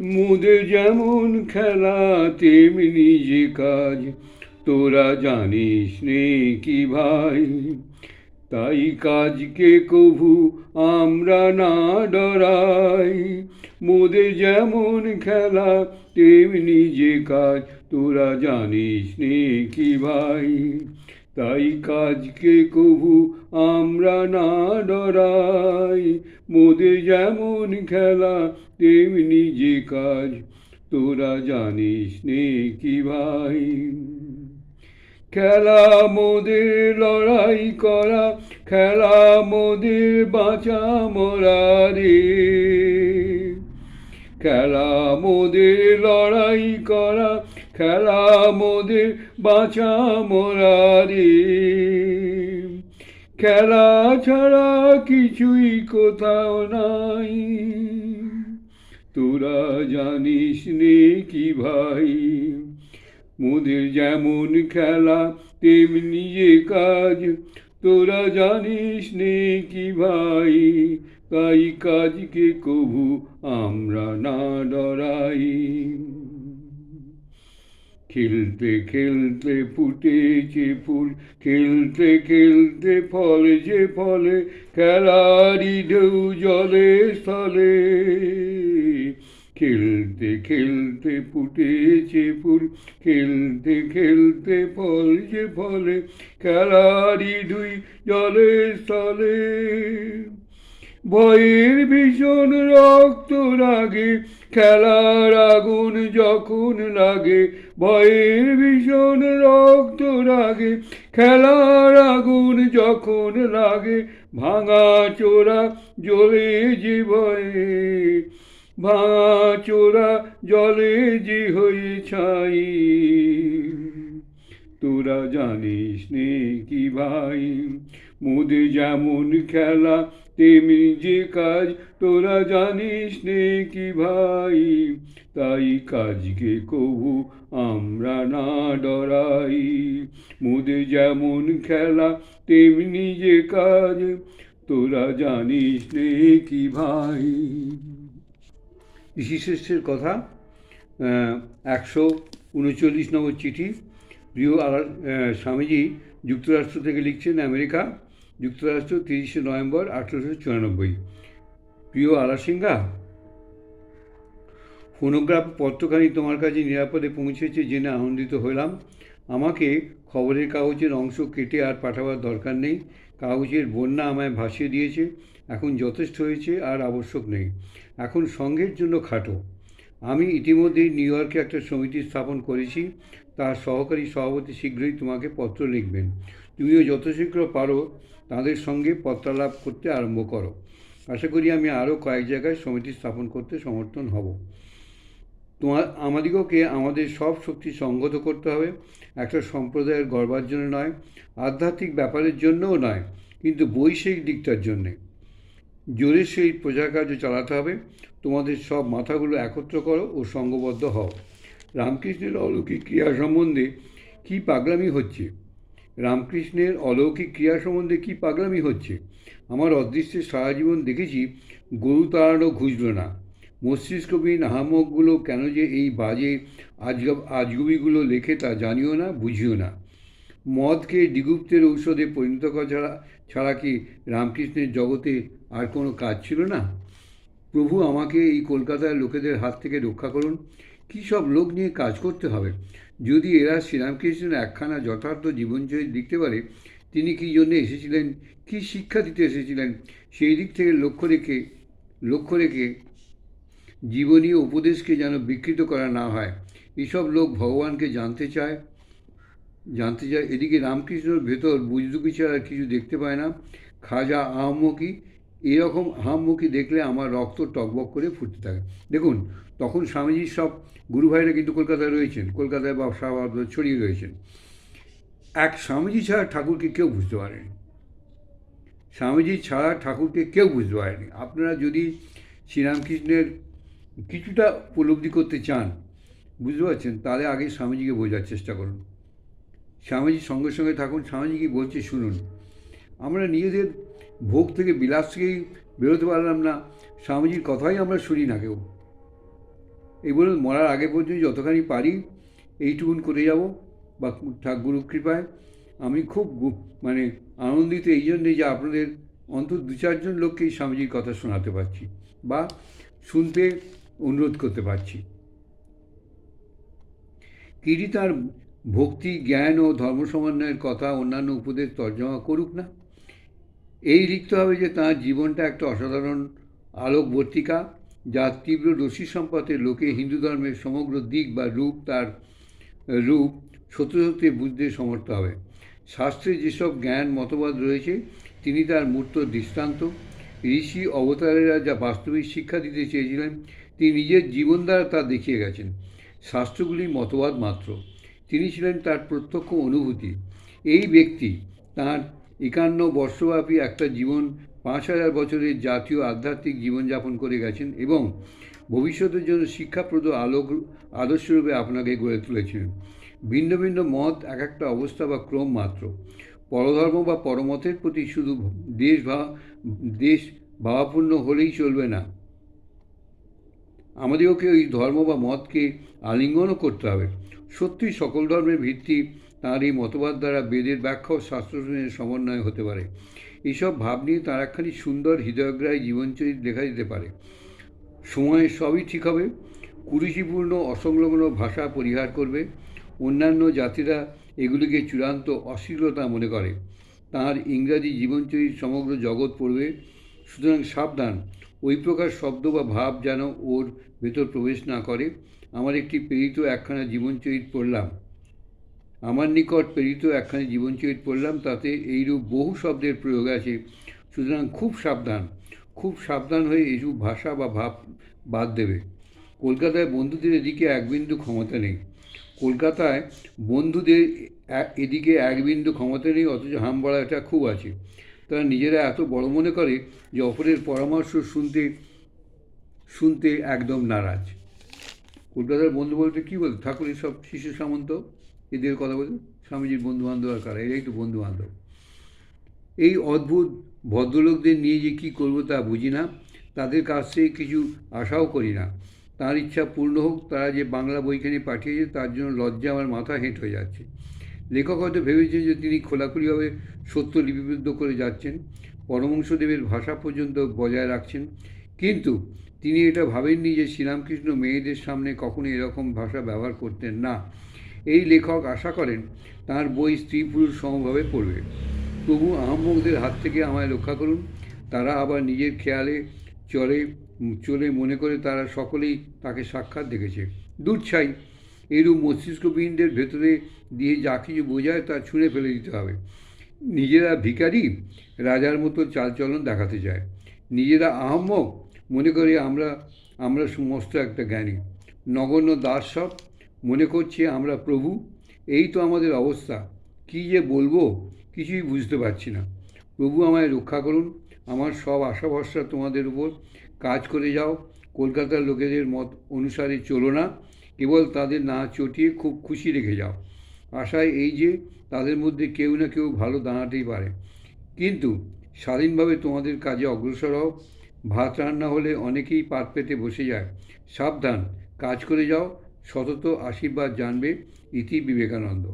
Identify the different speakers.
Speaker 1: মোদের যেমন খেলা, তেমনি যে কাজ। তোরা জানিস নে কি ভাই? তাই কাজকে কভু আমরা না ডরাই। মোদের যেমন খেলা, তেমনি যে কাজ। তোরা জানিস নে কি ভাই? তাই কাজকে কভু আমরা না ডরাই মোদে যেমন খেলা, তেমনি যে কাজ। তোরা জানিস নে কি ভাই। খেলা মোদের লড়াই করা, খেলা মোদের বাঁচা মরা রে। খেলা মোদের লড়াই করা খেলা মোদের বাঁচা মরা রে খেলা ছাড়া কিছুই কোথাও নাই। তোরা জানিস নে কি ভাই, মোদের যেমন খেলা, তেমনি যে কাজ। তোরা জানিস নে কি ভাই, তাই কাজকে কভু আমরা না ডরাই। খেলতে খেলতে ফুটেছে ফুল, খেলতে খেলতে ফলে যে ফলে, খেলারি ঢেউ জলে স্থলে। খেলতে খেলতে ফুটেছে ফুল, খেলতে খেলতে ফল যে ফলে, খেলারি ঢুই জলে স্থলে। ভয়ের ভীষণ রক্ত রাগে, খেলার আগুন যখন লাগে, বইয়ের ভীষণ রক্ত রাগে, খেলার আগুন যখন লাগে, ভাঙা চোরা জ্বলে যে ভয়ে, ভাঙা চোরা জলে জি হয়ে ছাই। তোরা জানিস নে কি ভাই মোদে যেমন খেলা তেমনি যে কাজ তোরা জানিস নে কি ভাই, তাই কাজকে কবু আমরা না ডরাই। মোদে যেমন খেলা, তেমনি যে কাজ তোরা জানিস নে কি ভাই। ঋষিশ্রেষ্ঠের কথা একশো উনচল্লিশ নম্বর চিঠি। প্রিয় আলা- স্বামীজি যুক্তরাষ্ট্র থেকে লিখছেন আমেরিকা। যুক্তরাষ্ট্র তিরিশে নভেম্বর আঠেরোশো চুরানব্বই। প্রিয় আলাসিঙ্গা, ফোনোগ্রাফ পত্রখানি তোমার কাছে নিরাপদে পৌঁছেছে জেনে আনন্দিত হলাম। আমাকে খবরের কাগজের অংশ কেটে আর পাঠাবার দরকার নেই। কাগজের বন্যা আমায় ভাসিয়ে দিয়েছে। এখন যথেষ্ট হয়েছে, আর আবশ্যক নেই। এখন সঙ্ঘের জন্য খাটো। আমি ইতিমধ্যেই নিউ ইয়র্কে একটা সমিতি স্থাপন করেছি। তার সহকারী সভাপতি শীঘ্রই তোমাকে পত্র লিখবেন। তুমিও যত শীঘ্র পারো। তাদের সঙ্গে পত্রালাপ করতে আরম্ভ করো। আশা করি আমি আরও কয়েক জায়গায় সমিতি স্থাপন করতে সমর্থন হব। তোমার, আমাদিগকে আমাদের সব শক্তি সংগত করতে হবে। একটা সম্প্রদায়ের গর্বার জন্য নয়, আধ্যাত্মিক ব্যাপারের জন্যও নয়, কিন্তু বৈষয়িক দিকটার জন্যে। জোরের সেই প্রজাকার্য চালাতে হবে। তোমাদের সব মাথাগুলো একত্র করো ও সঙ্গবদ্ধ হও। রামকৃষ্ণের অলৌকিক ক্রিয়া সম্বন্ধে কী পাগলামি হচ্ছে? রামকৃষ্ণের অলৌকিক ক্রিয়া সম্বন্ধে কী পাগলামি হচ্ছে? আমার অদৃশ্যে সারা জীবন দেখেছি গরু তাড়ানো ঘুষল না। মস্তিষ্কবিহীন আহামকগুলো কেন যে এই বাজে আজগব আজগুবিগুলো লেখে তা জানিও না, বুঝিও না। মদকে ডিগুপ্তের ঔষধে পরিণত করা ছাড়া ছাড়া কি রামকৃষ্ণের জগতে আর কোনো কাজ ছিল না? প্রভু আমাকে এই কলকাতার লোকেদের হাত থেকে রক্ষা করুন। কী সব লোক নিয়ে কাজ করতে হবে? যদি এরা শ্রীরামকৃষ্ণের একখানা যথার্থ জীবনচরিত লিখতে পারে, তিনি কী জন্য এসেছিলেন? কী শিক্ষা দিতে এসেছিলেন? সেই দিক থেকে লক্ষ্য রেখে লক্ষ্য রেখে জীবনী উপদেশকে যেন বিকৃত করা না হয়। এসব লোক ভগবানকে জানতে চায় জানতে চায়। এদিকে রামকৃষ্ণর ভেতর বুজদুকি ছাড়া কিছু দেখতে পায় না। খাজা আহম্মকি এরকম আহম্মকি দেখলে আমার রক্ত টকবক করে ফুটতে থাকে। দেখুন, তখন স্বামীজির সব গুরু ভাইরা কিন্তু কলকাতায় রয়েছেন, কলকাতায় বা শাহবাদ ছড়িয়ে রয়েছেন। এক স্বামীজি ছাড়া ঠাকুরকে কেউ বুঝতে পারেনি। স্বামীজি ছাড়া ঠাকুরকে কেউ বুঝতে পারেনি। আপনারা যদি শ্রীরামকৃষ্ণের কিছুটা উপলব্ধি করতে চান, বুঝতে পারছেন, তাহলে আগে স্বামীজিকে বোঝার চেষ্টা করুন। স্বামীজির সঙ্গে সঙ্গে থাকুন, স্বামীজি কি বলছে শুনুন। আমরা নিজেদের ভোগ থেকে বিলাস থেকেই বেরোতে পারলাম না। স্বামীজির কথাই আমরা শুনি না কেউ। এই বলুন মরার আগে পর্যন্ত যতখানি পারি এইটুকুন করে যাব, বা ঠাকুর কৃপায়। আমি খুব মানে আনন্দিত এই জন্যে যে আপনাদের অন্তত দু চারজন লোককে এই স্বামীজির কথা শোনাতে পারছি, বা শুনতে অনুরোধ করতে পারছি। কিরি তার ভক্তি, জ্ঞান ও ধর্ম সমন্বয়ের কথা অন্যান্য উপদেশ তর্জমা করুক না। এই লিখতে হবে যে তাঁর জীবনটা একটা অসাধারণ আলোকবর্তিকা যার তীব্র রশি সম্পদে লোকে হিন্দু ধর্মের সমগ্র দিক বা রূপ, তার রূপ, সত্য সত্যি বুঝতে সমর্থ হবে। শাস্ত্রে যেসব জ্ঞান মতবাদ রয়েছে, তিনি তার মূর্ত দৃষ্টান্ত। ঋষি অবতারেরা যা বাস্তবিক শিক্ষা দিতে চেয়েছিলেন, তিনি নিজের জীবন দ্বারা তা দেখিয়ে গেছেন। শাস্ত্রগুলি মতবাদ মাত্র। তিনি ছিলেন তার প্রত্যক্ষ অনুভূতি। এই ব্যক্তি তার একান্ন বর্ষব্যাপী একটা জীবন, পাঁচ হাজার বছরের জাতীয় আধ্যাত্মিক জীবনযাপন করে গেছেন এবং ভবিষ্যতের জন্য শিক্ষাপ্রদ আলোক, আদর্শরূপে আপনাকে গড়ে তুলেছিলেন ভিন্ন ভিন্ন মত, এক একটা অবস্থা বা ক্রম মাত্র। পরধর্ম বা পরমতের প্রতি শুধু দেশ দেশ ভাবাপূর্ণ হলেই চলবে না। আমাদেরকে ওই ধর্ম বা মতকে আলিঙ্গনও করতে হবে। সত্যি সকল ধর্মের ভিত্তি তাঁর এই মতবাদ দ্বারা বেদের ব্যাখ্যা ও শাস্ত্রসমূহের সমন্বয় হতে পারে। এইসব ভাব নিয়ে তার একখানি সুন্দর হৃদয়গ্রাহী জীবনচরিত লেখা যেতে পারে। সময়ে সবই ঠিক হবে, কুরুচিপূর্ণ, অসংলগ্ন ভাষা পরিহার করবে, অন্যান্য জাতিরা এগুলিকে চূড়ান্ত অশ্লীলতা মনে করে। তাঁর ইংরাজি জীবনচরিত সমগ্র জগৎ পড়বে। সুতরাং সাবধান, ওই প্রকার শব্দ বা ভাব যেন ওর ভেতর প্রবেশ না করে। আমার একটি প্রেরিত একখানা জীবনচরিত পড়লাম। আমার নিকট প্রেরিত একখানি জীবনচরিত পড়লাম, তাতে এইরূপ বহু শব্দের প্রয়োগ আছে। সুতরাং খুব সাবধান খুব সাবধান হয়ে এইরূপ ভাষা বা ভাব বাদ দেবে। কলকাতায় বন্ধুদের এদিকে এক বিন্দু ক্ষমতা নেই। কলকাতায় বন্ধুদের এদিকে এক বিন্দু ক্ষমতা নেই, অথচ হাম বড়াটা খুব আছে। তারা নিজেরা এত বড় মনে করে যে অপরের পরামর্শ শুনতে শুনতে একদম নারাজ। কলকাতার বন্ধু বলতে কী বলতো ঠাকুরের সব শিশু সামন্ত? এদের কথা বলতে স্বামীজির বন্ধু বান্ধব আর কারা? এরাই তো বন্ধু বান্ধব এই অদ্ভুত ভদ্রলোকদের নিয়ে যে কী করব তা বুঝি না। তাদের কাছ থেকে কিছু আশাও করি না। তার ইচ্ছা পূর্ণ হোক, তারা যে বাংলা বইখানি পাঠিয়েছে, তার জন্য লজ্জা আমার মাথা হেঁট হয়ে যাচ্ছে। লেখক হয়তো ভেবেছেন যে তিনি খোলাখুলিভাবে সত্য লিপিবদ্ধ করে যাচ্ছেন, পরমংশদেবের ভাষা পর্যন্ত বজায় রাখছেন। কিন্তু তিনি এটা ভাবেননি যে শ্রীরামকৃষ্ণ মেয়েদের সামনে কখনো এরকম ভাষা ব্যবহার করতেন না। এই লেখক আশা করেন তার বই স্ত্রী পুরুষ সমভাবে পড়বে। প্রভু আহম্মকদের হাত থেকে আমায় রক্ষা করুন। তারা আবার নিজের খেয়ালে চলে চলে মনে করে তারা সকলেই তাকে সাক্ষাৎ দেখেছে। দূর ছাই, এরূপ মস্তিষ্কবিহীনদের ভেতরে দিয়ে যা কিছু বোঝায় তা ছুঁড়ে ফেলে দিতে হবে। নিজেরা ভিখারি, রাজার মতো চালচলন দেখাতে চায়। নিজেরা আহম্মক, মনে করি আমরা আমরা সমস্ত একটা জ্ঞানী। নগণ্য দাস সব মনে করছি আমরা প্রভু, এই তো আমাদের অবস্থা। কী যে বলব, কিছুই বুঝতে পারছি না। প্রভু আমায় রক্ষা করুন, আমার সব আশা ভরসা তোমাদের উপর। কাজ করে যাও, কলকাতার লোকেদের মত অনুসারে চলো না, কেবল তাদের না চটিয়ে খুব খুশি রেখে যাও। আশায় এই যে, তাদের মধ্যে কেউ না কেউ ভালো দাঁড়াতেই পারে। কিন্তু স্বাধীনভাবে তোমাদের কাজে অগ্রসর হও। ভাত রান্না হলে অনেকেই পাত পেতে বসে যায়। সাবধান, কাজ করে যাও সতত আশীর্বাদ জানবে ইতি বিবেকানন্দ।